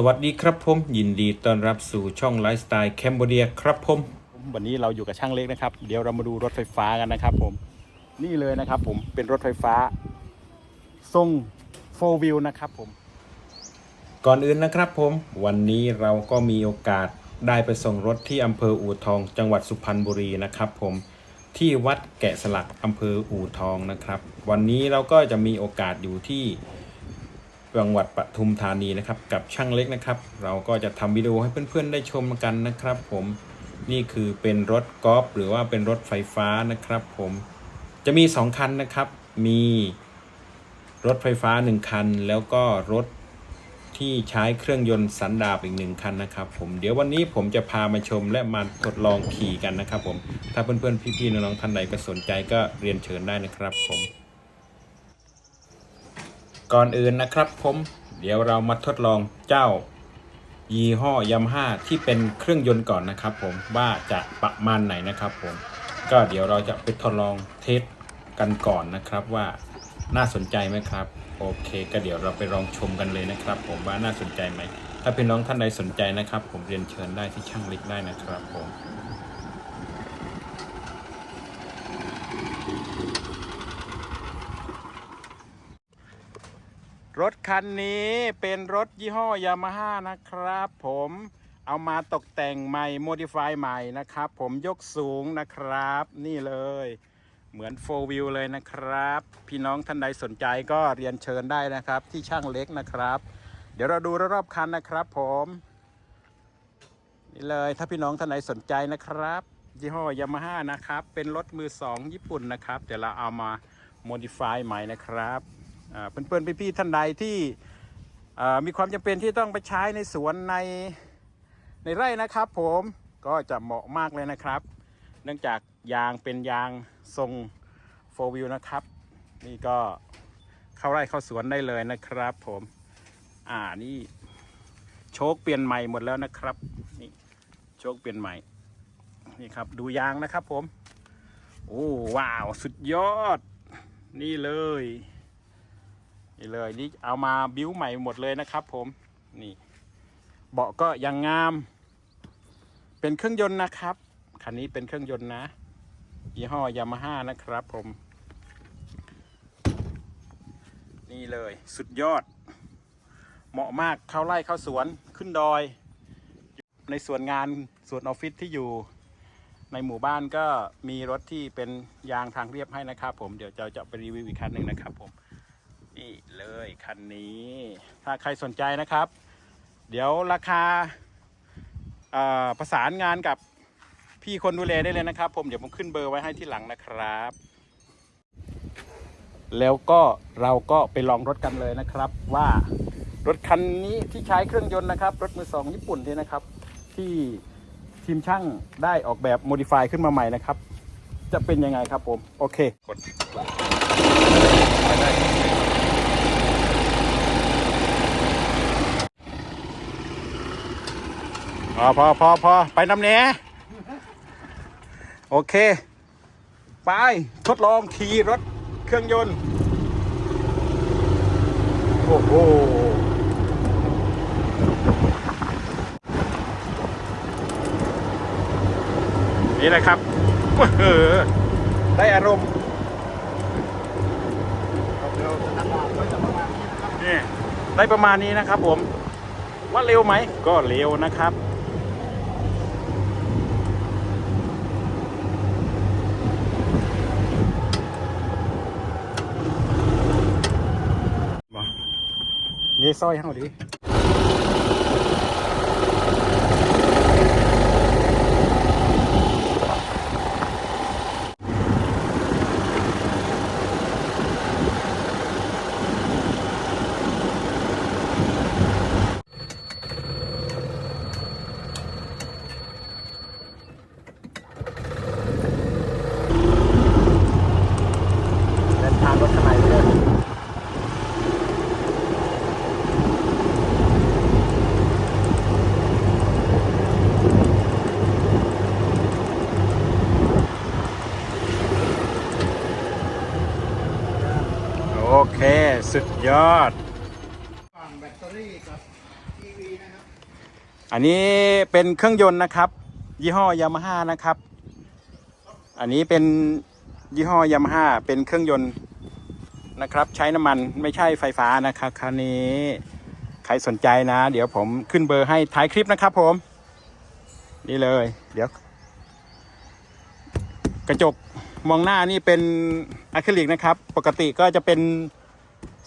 สวัสดีครับผมยินดีต้อนรับสู่ช่องไลฟ์สไตล์แคมโบเดียครับผมวันนี้เราอยู่กับช่างเล็กนะครับ เดี๋ยวเรามาดูรถไฟฟ้ากันนะครับผมนี่เลยนะครับผมเป็นรถไฟฟ้า ทรงโฟวิลนะครับผม ก่อนอื่นนะครับผม วันนี้เราก็มีโอกาสได้ไปส่งรถที่อำเภออู่ทอง จังหวัดสุพรรณบุรีนะครับผมที่วัดแกะสลักอำเภออู่ทองนะครับ วันนี้เราก็จะมีโอกาสอยู่ที่ จังหวัดปทุมธานีนะครับ กับช่างเล็กนะครับ เราก็จะทำวิดีโอให้เพื่อนๆ ได้ชมกันนะครับ ผมนี่คือเป็นรถกอล์ฟหรือว่าเป็นรถไฟฟ้านะครับ ผมจะมี 2 คันนะครับ มีรถไฟฟ้า 1 คัน แล้วก็รถที่ใช้เครื่องยนต์สันดาปอีกหนึ่งคันนะครับ ผมเดี๋ยววันนี้ผมจะพามาชมและมาทดลองขี่กันนะครับ ผมถ้าเพื่อนๆพี่ๆน้องๆท่านใดก็สนใจก็เรียนเชิญได้นะครับ ผม ก่อนอื่นนะครับผม เดี๋ยวเรามาทดลองเจ้ายี่ห้อยาม่าที่เป็นเครื่องยนต์ก่อนนะครับผมว่าจะประมาณไหนนะครับผม ก็เดี๋ยวเราจะไปทดลองเทสกันก่อนนะครับว่าน่าสนใจไหมครับ โอเคก็เดี๋ยวเราไปลองชมกันเลยนะครับ ผมว่าน่าสนใจไหม ถ้าพี่น้องท่านใดสนใจนะครับ ผมเรียนเชิญได้ที่ช่างเล็กได้นะครับผม รถคันนี้เป็นรถยี่ห้อยามาฮ่านะครับผมเอามาตกแต่งใหม่โมดิฟายใหม่นะครับ ผมยกสูงนะครับ นี่เลย เหมือนโฟวิลเลยนะครับ พี่น้องท่านใดสนใจก็เรียนเชิญได้นะครับ ที่ช่างเล็กนะครับ เดี๋ยวเราดูรอบๆคันนะครับ ผม นี่เลยถ้าพี่น้องท่านใดสนใจนะครับยี่ห้อยามาฮ่านะครับ เป็นรถมือสองญี่ปุ่นนะครับ เดี๋ยวเราเอามาโมดิฟายใหม่นะครับ เพื่อนๆพี่ๆท่านใดที่มีความจำเป็นที่ต้องไปใช้ในสวนในในไร่นะครับผมก็จะเหมาะมากเลยนะครับ เนื่องจากยางเป็นยางทรงโฟวิลนะครับ นี่ก็เข้าไร่เข้าสวนได้เลยนะครับ ผมอ่านี่โชคเปลี่ยนใหม่หมดแล้วนะครับนี่โชคเปลี่ยนใหม่นี่ครับดูยางนะครับผมโอ้ว้าว สุดยอด นี่เลย นี่เลยนี่เอามาบิ้วใหม่หมดเลยนะครับ ผมนี่เบาะก็ยังงาม เป็นเครื่องยนต์นะครับคันนี้เป็นเครื่องยนต์นะยี่ห้อยามาฮ่านะครับ ผม นี่เลยสุดยอด เหมาะมากเข้าไร่เข้าสวนขึ้นดอย ในส่วนงานส่วนออฟฟิศที่อยู่ในหมู่บ้านก็มีรถที่เป็นยางทางเรียบให้นะครับ ผมเดี๋ยวจะจะไปรีวิวอีกคันหนึ่งนะครับผม นี่เลยคันนี้ ถ้าใครสนใจนะครับ เดี๋ยวราคาประสานงานกับพี่คนดูแลได้เลยนะครับ ผมเดี๋ยวผมขึ้นเบอร์ไว้ให้ที่หลังนะครับ แล้วก็เราก็ไปลองรถกันเลยนะครับ ว่ารถคันนี้ที่ใช้เครื่องยนต์นะครับ รถมือสองญี่ปุ่นนี่นะครับ ที่ทีมช่างได้ออกแบบโมดิฟายขึ้นมาใหม่นะครับ จะเป็นยังไงครับผม โอเคกด พ อพอพอพอไปน้ำเนี้ยโอเค ไป ทดลองขี่รถเครื่องยนต์ โอ้โหนี่แหละครับเออได้อารมณ์นี่ได้ประมาณนี้นะครับผม ว่าเร็วไหม ก็เร็วนะครับ นี่ซอยเฮาดิเดินทางรถคันไหนไปเลย โอ เค สุดยอด ฝั่งแบตเตอรี่กับอีกอันนี้เป็นเครื่องยนต์นะครับ ยี่ห้อยามาฮ่านะครับ อันนี้เป็นยี่ห้อยามาฮ่าเป็นเครื่องยนต์นะครับ ใช้น้ำมันไม่ใช่ไฟฟ้านะครับคันนี้ใครสนใจนะ เดี๋ยวผมขึ้นเบอร์ให้ท้ายคลิปนะครับผม นี่เลย เดี๋ยว กระจก มองหน้านี่เป็นอะคริลิกนะครับ ปกติก็จะเป็น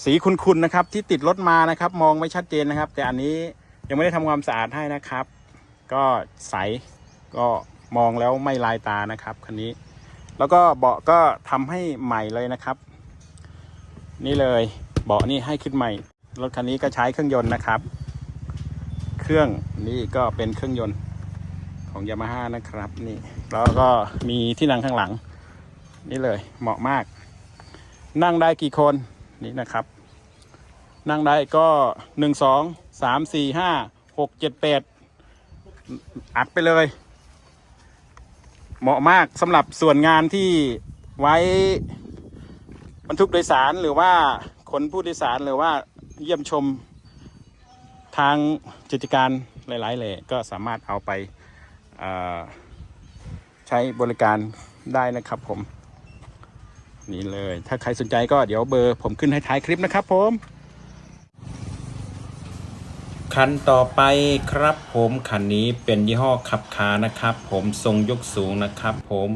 สีคุณๆนะครับ ที่ติดรถมานะครับ มองไม่ชัดเจนนะครับ แต่อันนี้ยังไม่ได้ทำความสะอาดให้นะครับ ก็ใสก็มองแล้วไม่ลายตานะครับคันนี้ แล้วก็เบาะก็ทำให้ใหม่เลยนะครับ นี่เลยเบาะนี่ให้ขึ้นใหม่ รถคันนี้ก็ใช้เครื่องยนต์นะครับ เครื่องนี่ก็เป็นเครื่องยนต์ของยามาฮ่านะครับนี่แล้วก็มีที่นั่งข้างหลัง นี่เลยเหมาะมาก นั่งได้กี่คนนี่นะครับ นั่งได้ก็หนึ่งสองสามสี่ห้าหกเจ็ดแปดอัดไปเลย เหมาะมากสำหรับส่วนงานที่ไว้บรรทุกโดยสารหรือว่าขนผู้โดยสารหรือว่าเยี่ยมชมทางกิจการหลายๆแหล่ก็สามารถเอาไปใช้บริการได้นะครับผม นี่เลย ถ้าใครสนใจก็เดี๋ยวเบอร์ผมขึ้นให้ท้ายคลิปนะครับผมคันต่อไปครับผมคันนี้เป็นยี่ห้อขับคานะครับ ผมทรงยกสูงนะครับ ผม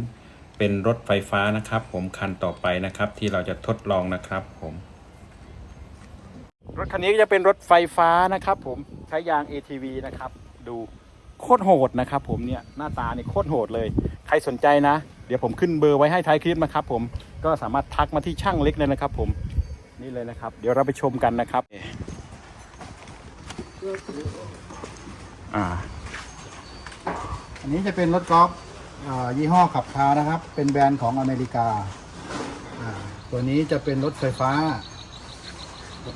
เป็นรถไฟฟ้านะครับ ผมคันต่อไปนะครับที่เราจะทดลองนะครับ ผม รถคันนี้ก็จะเป็นรถไฟฟ้านะครับ ผมใช้ยาง ATV นะครับ ดูโคตรโหดนะครับ ผมเนี่ยหน้าตาเนี่ยโคตรโหดเลย ใครสนใจนะ เดี๋ยวผมขึ้นเบอร์ไว้ให้ท้ายคลิปนะครับผมก็สามารถทักมาที่ช่างเล็กเลยนะครับ ผมนี่เลยนะครับ เดี๋ยวเราไปชมกันนะครับอ่าอันนี้จะเป็นรถกอล์ฟยี่ห้อขับคานะครับ เป็นแบรนด์ของอเมริกา ตัวนี้จะเป็นรถไฟฟ้า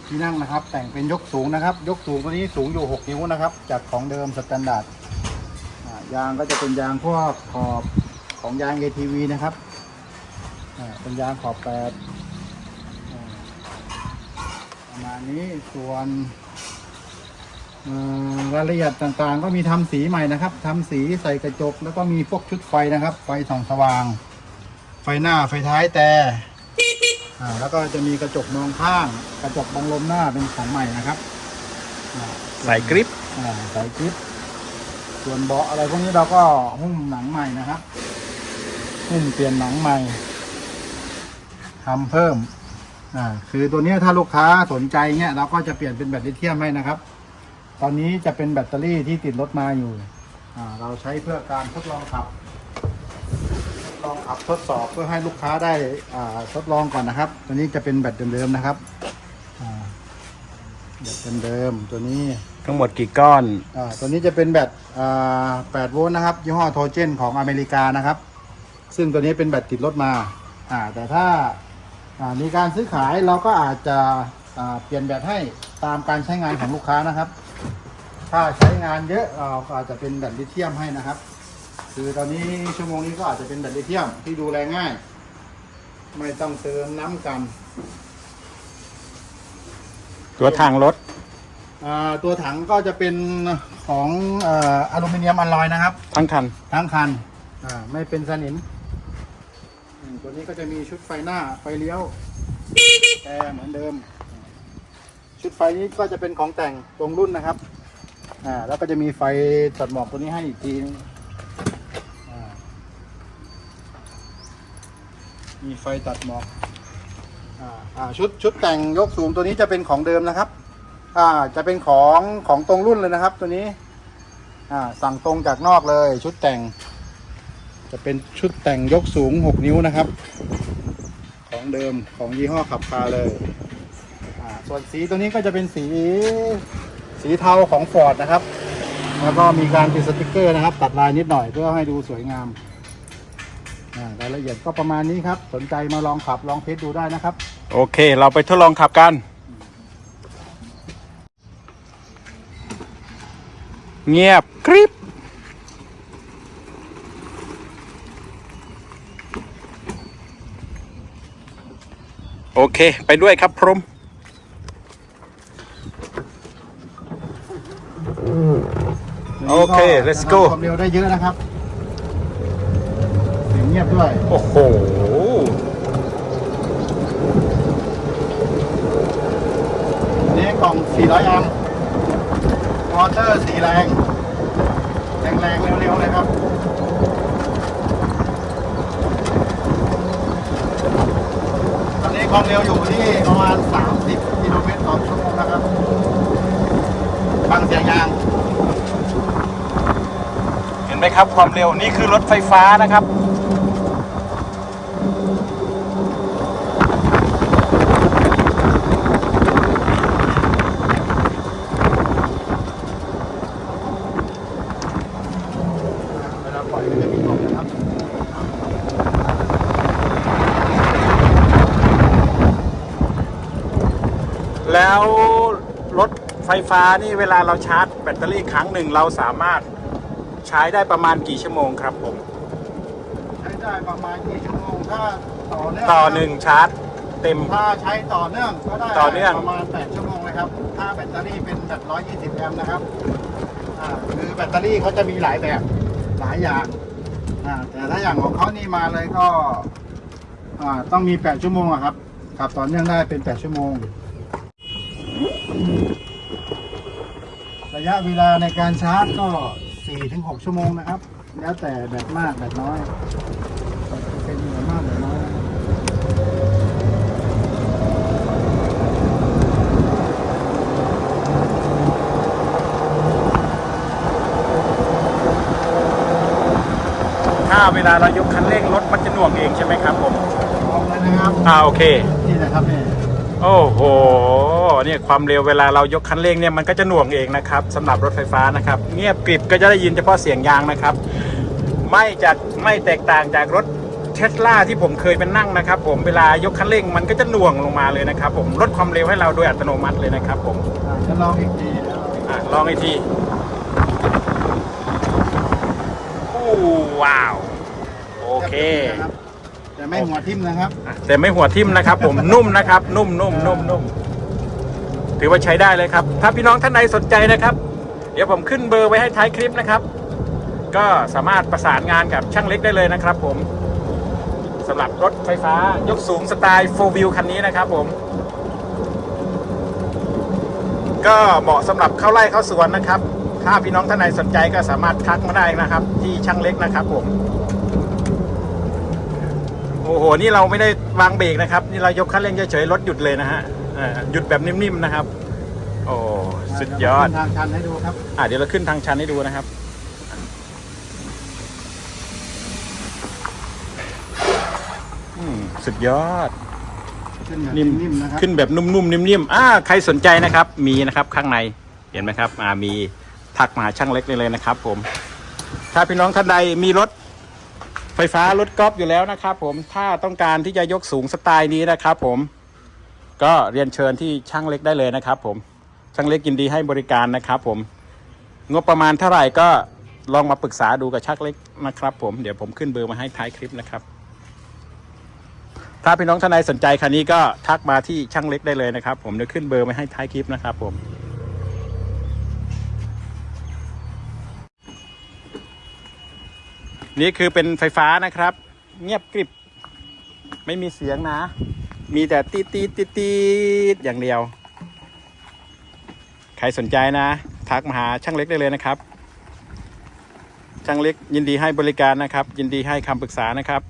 ที่นั่งนะครับ แต่งเป็นยกสูงนะครับ ยกสูงตัวนี้สูงอยู่ 6 นิ้วนะครับ จากของเดิมสแตนดาร์ด ยางก็จะเป็นยางพวกขอบของยาง ATV นะครับอ่าเป็นยางขอบแปดอ่าประมาณนี้ส่วนเอ่อรายละเอียดต่างๆ ก็มีทำสีใหม่นะครับทำสีใส่กระจก แล้วก็มีพวกชุดไฟนะครับ ไฟส่องสว่าง ไฟหน้าไฟท้ายแต่อ่าแล้วก็จะมีกระจกมองข้าง กระจกบังลมหน้าเป็นของใหม่นะครับอ่าใส่กริปอ่าใส่กริป ส่วนเบาะอะไรพวกนี้เราก็หุ้มหนังใหม่นะครับหุ้มเปลี่ยนหนังใหม่ทำเพิ่มอ่าคือตัวนี้ถ้าลูกค้าสนใจเนี้ยเราก็จะเปลี่ยนเป็นแบตลิเธียมให้นะครับ ตอนนี้จะเป็นแบตเตอรี่ที่ติดรถมาอยู่อ่าเราใช้เพื่อการทดลองขับลองขับทดสอบเพื่อให้ลูกค้าได้อ่าทดลองก่อนนะครับ ตัวนี้จะเป็นแบตเดิมๆนะครับอ่าแบตเดิมๆตัวนี้ ทั้งหมดกี่ก้อน อ่าตัวนี้จะเป็นแบตอ่า8โวลต์นะครับ ยี่ห้อโทเจนของอเมริกานะครับ ซึ่งตัวนี้เป็นแบตติดรถมาอ่าแต่ถ้าอ่ามีการซื้อขายเราก็อาจจะอ่าเปลี่ยนแบตให้ตามการใช้งานของลูกค้านะครับ ถ้าใช้งานเยอะเราก็อาจจะเป็นแบตลิเธียมให้นะครับ คือตอนนี้ชั่วโมงนี้ก็อาจจะเป็นแบตลิเธียมที่ดูแลง่าย ไม่ต้องเติมน้ำกัน ตัวทางรถอ่า ตัวถังก็จะเป็นของเอ่ออลูมิเนียมอลลอยนะครับ ทั้งคันทั้งคันอ่าไม่เป็นสนิมอืมตัวนี้ก็จะมีชุดไฟหน้าไฟเลี้ยวแอร์เหมือนเดิม ชุดไฟนี้ก็จะเป็นของแต่งตรงรุ่นนะครับอ่าแล้วก็จะมีไฟตัดหมอกตัวนี้ให้อีกทีนึงอ่ามีไฟตัดหมอกอ่าอ่าชุดชุดแต่งยกสูงตัวนี้จะเป็นของเดิมนะครับ อ่าจะเป็นของของตรงรุ่นเลยนะครับ ตัวนี้อ่าสั่งตรงจากนอกเลย ชุดแต่ง จะเป็นชุดแต่งยกสูง 6 นิ้วนะครับ ของเดิมของยี่ห้อขับคาเลยอ่าส่วนสีตัวนี้ก็จะเป็นสีสีเทาของฟอร์ดนะครับ แล้วก็มีการติดสติกเกอร์นะครับ ตัดลายนิดหน่อยเพื่อให้ดูสวยงามรายละเอียดก็ประมาณนี้ครับ สนใจมาลองขับลองเทสดูได้นะครับ โอเค เราไปทดลองขับกัน เงียบกริบโอเค ไปด้วยครับพรหมนี้โอเคก็ let's จะ go ทำความเร็วได้เยอะนะครับเสียงเงียบด้วย โอ้โห นี่กล่อง 400อัมป์ม อเตอร์4แรงแรง แรงๆเร็วๆเลยครับตอนนี้ความเร็วอยู่ที่ประมาณ 30 กิโลเมตรต่อชั่วโมงนะครับฟังเสียงยาง เห็นไหมครับความเร็วนี่คือรถไฟฟ้านะครับ เวลาปล่อยมันจะมีลมนะครับ แล้วรถ ไฟฟ้านี่เวลาเราชาร์จแบตเตอรี่ครั้งหนึ่งเราสามารถใช้ได้ประมาณกี่ชั่วโมงครับผม ใช้ได้ประมาณกี่ชั่วโมงถ้าต่อเนื่องต่อหนึ่งชาร์จเต็ม ถ้าใช้ต่อเนื่องก็ได้ต่อเนื่อง ประมาณ 8 ชั่วโมงเลยครับ ถ้าแบตเตอรี่เป็นแบบ120 แอมป์นะครับอ่าคือแบตเตอรี่เขาจะมีหลายแบบหลายอย่างอ่าแต่ถ้าอย่างของเขานี่มาเลยก็อ่าต้องมี 8 ชั่วโมงอะครับขับต่อเนื่องได้เป็น 8 ชั่วโมง ระยะเวลาในการชาร์จก็ 4-6 ชั่วโมงนะครับ แล้วแต่แบตมากแบตน้อยเป็นแบตมากแบตน้อยนะครับถ้าเวลาเรายกคันเร่งรถมันจะหน่วงเองใช่ไหมครับผมลองเลยนะครับอ่าโอเค นี่นะครับนี่ โอ้โหเนี่ยความเร็วเวลาเรายกคันเร่งเนี่ยมันก็จะหน่วงเองนะครับสำหรับรถไฟฟ้านะครับ เงียบกริบก็จะได้ยินเฉพาะเสียงยางนะครับ ไม่จากไม่แตกต่างจากรถเทสลาที่ผมเคยเป็นนั่งนะครับ ผมเวลายกคันเร่งมันก็จะหน่วงลงมาเลยนะครับ ผมลดความเร็วให้เราโดยอัตโนมัติเลยนะครับ ผมอ่าจะลองอีกทีนะอะลองอีกทีโอ้ว้าว โอเคนะครับ แต่ไม่หัวทิ่มนะครับ แต่ไม่หัวทิ่มนะครับ ผมนุ่มนะครับ นุ่มนุ่มนุ่มนุ่มถือว่าใช้ได้เลยครับ ถ้าพี่น้องท่านใดสนใจนะครับ เดี๋ยวผมขึ้นเบอร์ไว้ให้ท้ายคลิปนะครับ ก็สามารถประสานงานกับช่างเล็กได้เลยนะครับ ผมสำหรับรถไฟฟ้ายกสูงสไตล์ 4 wheel คันนี้นะครับ ผม ก็เหมาะสำหรับเข้าไร่เข้าสวนนะครับ ถ้าพี่น้องท่านใดสนใจก็สามารถทักมาได้นะครับ ที่ช่างเล็กนะครับ ผม อ้โห นี่เราไม่ได้วางเบรกนะครับ นี่เรายกคันเร่งเฉยๆรถหยุดเลยนะฮะอ่าหยุดแบบนิ่มๆนะครับ โอ้สุดยอดเดี๋วเราขึ้นทางชันให้ดูครับอะเดี๋ยวเราขึ้นทางชันให้ดูนะครับอืมสุดยอดขึ้นแบบนิ่มนิ่มๆนะครับขึ้นแบบนุ่มๆนิ่มๆอ่าใครสนใจนะครับ มีนะครับข้างในเห็นไหมครับ อ่ามีทักมาหาช่างเล็กได้เลยนะครับ ผม ถ้าพี่น้องท่านใดมีรถ ไฟฟ้ารถกอล์ฟอยู่แล้วนะครับผมถ้าต้องการที่จะยกสูงสไตล์นี้นะครับผมก็เรียนเชิญที่ช่างเล็กได้เลยนะครับผมช่างเล็กยินดีให้บริการนะครับผมงบประมาณเท่าไหร่ก็ลองมาปรึกษาดูกับช่างเล็กนะครับ ผมเดี๋ยวผมขึ้นเบอร์มาให้ท้ายคลิปนะครับ ถ้าพี่น้องท่านใดสนใจคันนี้ก็ทักมาที่ช่างเล็กได้เลยนะครับ ผมเดี๋ยวขึ้นเบอร์ไว้ให้ท้ายคลิปนะครับผม นี่คือเป็นไฟฟ้านะครับ เงียบกริบ ไม่มีเสียงนะ มีแต่ตีตีตีตีอย่างเดียว ใครสนใจนะ ทักมาหาช่างเล็กได้เลยนะครับ ช่างเล็กยินดีให้บริการนะครับ ยินดีให้คำปรึกษานะครับ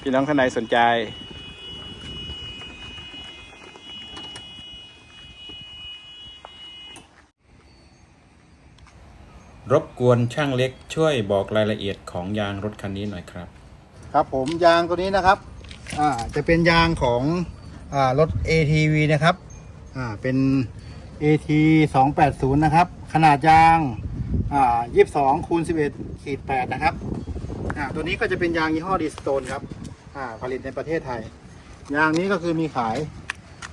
พี่น้องท่านไหนสนใจ รบกวนช่างเล็กช่วยบอกรายละเอียดของยางรถคันนี้หน่อยครับ ครับผมยางตัวนี้นะครับอ่าจะเป็นยางของอ่ารถ ATV นะครับอ่าเป็น AT 280นะครับ ขนาดยางอ่า22คูณ11ขีด8นะครับอ่าตัวนี้ก็จะเป็นยางยี่ห้อดีสโตนครับอ่าผลิตในประเทศไทย ยางนี้ก็คือมีขาย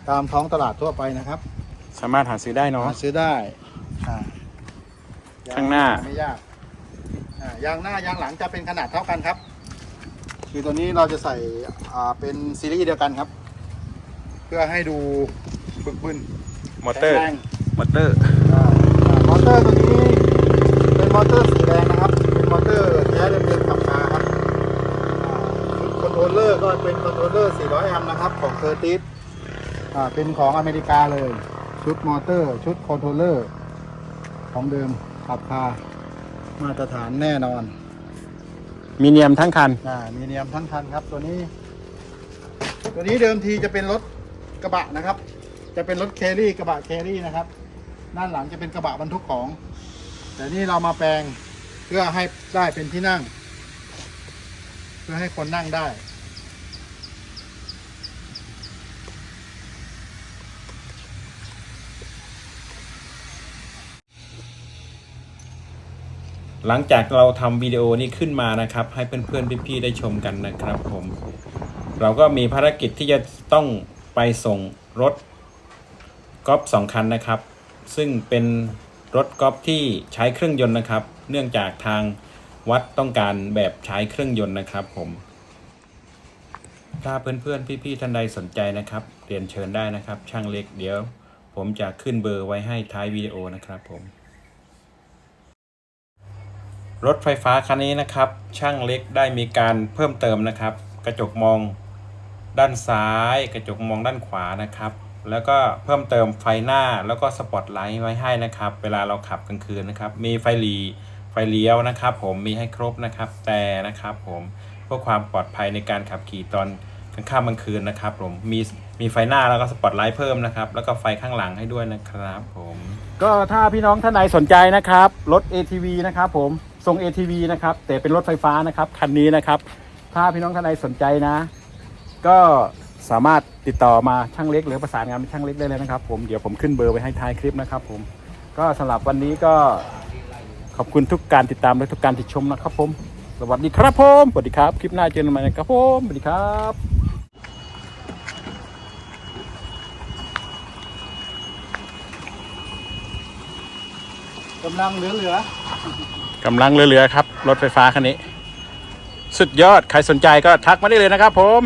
ตามท้องตลาดทั่วไปนะครับ สามารถหาซื้อได้เนาะหาซื้อได้อ่า ข้างหน้า ไม่ยากอ่ายางหน้ายางหลังจะเป็นขนาดเท่ากันครับ คือตัวนี้เราจะใส่อ่าเป็นซีรีส์เดียวกันครับ เพื่อให้ดูบึกบึนมอเตอร์แข็งแรงมอเตอร์ อ่าอ่ามอเตเตอร์ตัวนี้เป็นมอเตอร์สีแดงนะครับ เป็นมอเตอร์แท้เดิมๆขับมาครับอ่าชุดคอนโทรลเลอร์ก็เป็นคอนโทรลเลอร์ 400 แอมป์นะครับ ของเคอร์ติสอ่าเป็นของอเมริกาเลย ชุดมอเตอร์ ชุดคอนโทรลเลอร์ ของเดิม ขับคามาตรฐานแน่นอนมีเนียมทั้งคัน อ่ามีเนียมทั้งคันครับตัวนี้ ตัวนี้เดิมทีจะเป็นรถกระบะนะครับ จะเป็นรถแครี่กระบะแครี่นะครับ ด้านหลังจะเป็นกระบะบรรทุกของ แต่นี่เรามาแปลงเพื่อให้ได้เป็นที่นั่ง เพื่อให้คนนั่งได้ หลังจากเราทำวิดีโอนี้ขึ้นมานะครับ ให้เพื่อนๆพี่ๆได้ชมกันนะครับผม เราก็มีภารกิจที่จะต้องไปส่งรถกอล์ฟสองคันนะครับ ซึ่งเป็นรถกอล์ฟที่ใช้เครื่องยนต์นะครับ เนื่องจากทางวัดต้องการแบบใช้เครื่องยนต์นะครับผม ถ้าเพื่อนๆพี่ๆท่านใดสนใจนะครับเรียนเชิญได้นะครับ ช่างเล็กเดี๋ยว ผมจะขึ้นเบอร์ไว้ให้ท้ายวิดีโอนะครับผม รถไฟฟ้าคันนี้นะครับ ช่างเล็กได้มีการเพิ่มเติมนะครับ กระจกมองด้านซ้าย กระจกมองด้านขวานะครับ แล้วก็เพิ่มเติมไฟหน้าแล้วก็สปอตไลท์ไว้ให้นะครับ เวลาเราขับกลางคืนนะครับ มีไฟหลีไฟเลี้ยวนะครับ ผมมีให้ครบนะครับ แต่นะครับผมเพื่อความปลอดภัยในการขับขี่ตอนกลางค่ำกลางคืนนะครับ ผมมีมีไฟหน้าแล้วก็สปอตไลท์เพิ่มนะครับ แล้วก็ไฟข้างหลังให้ด้วยนะครับ ผม ก็ถ้าพี่น้องท่านไหนสนใจนะครับรถ ATV นะครับผม ทรง ATV นะครับ แต่เป็นรถไฟฟ้านะครับ คันนี้นะครับ ถ้าพี่น้องท่านใดสนใจนะ ก็สามารถติดต่อมาช่างเล็ก หรือประสานงานเป็นช่างเล็กได้เลยนะครับ ผมเดี๋ยวผมขึ้นเบอร์ไว้ให้ท้ายคลิปนะครับ ผมก็สำหรับวันนี้ก็ขอบคุณทุกการติดตามและทุกการติดชมนะครับ ผม สวัสดีครับผมสวัสดีครับ คลิปหน้าเจอกันใหม่นะครับผมสวัสดีครับกำลังเหลือ กำลังเรือๆครับ รถไฟฟ้าคันนี้ สุดยอด ใครสนใจก็ทักมาได้เลยนะครับผม